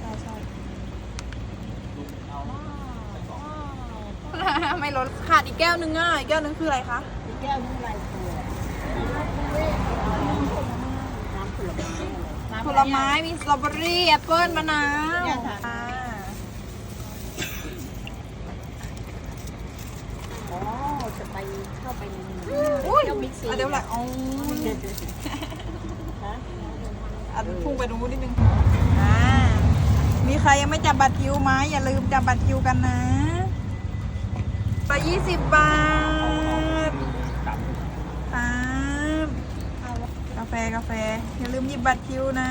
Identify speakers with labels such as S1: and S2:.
S1: ใช่ใช่ไม่ลดขาดอีกแก้วนึงอะอีกแก้วนึงคืออะไรคะ
S2: อีกแก้วนึงลายเสือน้ำผลไม้
S1: ผลไม้มีสตรอเบอรี่แอปเปิ้ลมะนาวอ๋
S2: จะไปเข้าไปใน
S1: อุ้
S2: เดี๋
S1: ยวแหละอ๋อ
S2: ฮา
S1: จจะพุ่งไปดูนิดนึง ใครยังไม่จับบัตรคิวไหมอย่าลืมจับบัตรคิวกันนะไปยี่สิบบาทครับกาแฟกาแฟ อย่าลืมหยิบบัตรคิวนะ